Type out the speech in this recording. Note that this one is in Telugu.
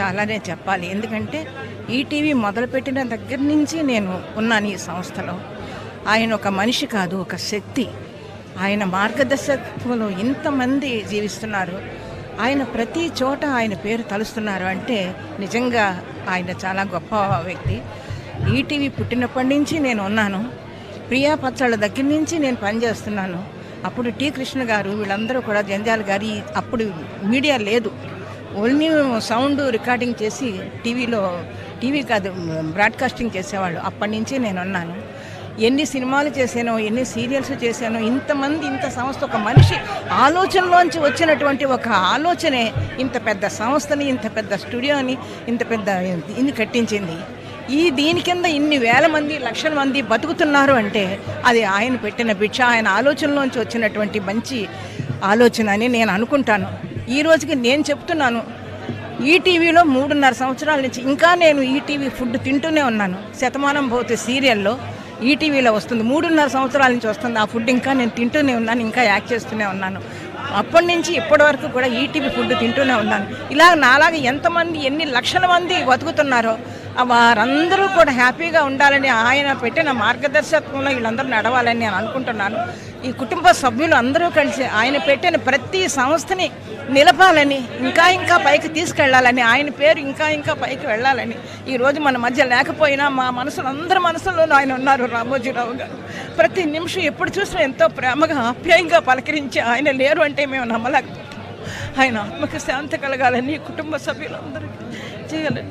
చాలానే చెప్పాలి. ఎందుకంటే ఈటీవీ మొదలుపెట్టిన దగ్గర నుంచి నేను ఉన్నాను ఈ సంస్థలో. ఆయన ఒక మనిషి కాదు ఒక శక్తి. ఆయన మార్గదర్శకత్వంలో ఇంతమంది జీవిస్తున్నారు. ఆయన ప్రతి చోట ఆయన పేరు తలుస్తున్నారు అంటే నిజంగా ఆయన చాలా గొప్ప వ్యక్తి. ఈటీవీ పుట్టినప్పటి నుంచి నేను ఉన్నాను. ప్రియా పచ్చళ్ళ దగ్గర నుంచి నేను పనిచేస్తున్నాను. అప్పుడు టీ కృష్ణ గారు వీళ్ళందరూ కూడా జంజాల గారి అప్పుడు మీడియా లేదు. ఓన్లీ సౌండ్ రికార్డింగ్ చేసి టీవీలో టీవీ కాదు బ్రాడ్కాస్టింగ్ చేసేవాళ్ళు. అప్పటి నుంచి నేను ఉన్నాను ఎన్ని సినిమాలు చేశానో ఎన్ని సీరియల్స్ చేశానో ఇంతమంది ఇంత సంస్థ ఒక మనిషి ఆలోచనలోంచి వచ్చినటువంటి ఒక ఆలోచనే ఇంత పెద్ద సంస్థని ఇంత పెద్ద స్టూడియోని ఇంత పెద్ద ఇది కట్టించింది. ఈ దీని కింద ఇన్ని వేల మంది లక్షల మంది బతుకుతున్నారు అంటే అది ఆయన పెట్టిన భిక్ష ఆయన ఆలోచనలోంచి వచ్చినటువంటి మంచి ఆలోచన అని నేను అనుకుంటాను. ఈ రోజుకి నేను చెప్తున్నాను ఈటీవీలో మూడున్నర సంవత్సరాల నుంచి ఇంకా నేను ఈటీవీ ఫుడ్ తింటూనే ఉన్నాను. శతమానం పోతే సీరియల్లో ఈటీవీలో వస్తుంది. మూడున్నర సంవత్సరాల నుంచి వస్తుంది ఆ ఫుడ్ ఇంకా నేను తింటూనే ఉన్నాను ఇంకా యాక్ట్ చేస్తూనే ఉన్నాను. అప్పటి నుంచి ఇప్పటి వరకు కూడా ఈటీవీ ఫుడ్ తింటూనే ఉన్నాను. ఇలా నాలాగా ఎంతమంది ఎన్ని లక్షల మంది బతుకుతున్నారో వారందరూ కూడా హ్యాపీగా ఉండాలని ఆయన పెట్టిన మార్గదర్శకత్వంలో వీళ్ళందరూ నడవాలని నేను అనుకుంటున్నాను. ఈ కుటుంబ సభ్యులు అందరూ కలిసి ఆయన పెట్టిన ప్రతి సంస్థని నిలపాలని ఇంకా ఇంకా పైకి తీసుకెళ్ళాలని ఆయన పేరు ఇంకా ఇంకా పైకి వెళ్ళాలని ఈ రోజు మన మధ్య లేకపోయినా మా మనసులు అందరి మనసులోనూ ఆయన ఉన్నారు రామోజీరావు గారు. ప్రతి నిమిషం ఎప్పుడు చూసినా ఎంతో ప్రేమగా ఆప్యాయంగా పలకరించి ఆయన లేరు అంటే మేము నమ్మలేకపోతాం ఆయన ఆత్మకు శాంతి కలగాలని కుటుంబ సభ్యులందరికీ చేయాలని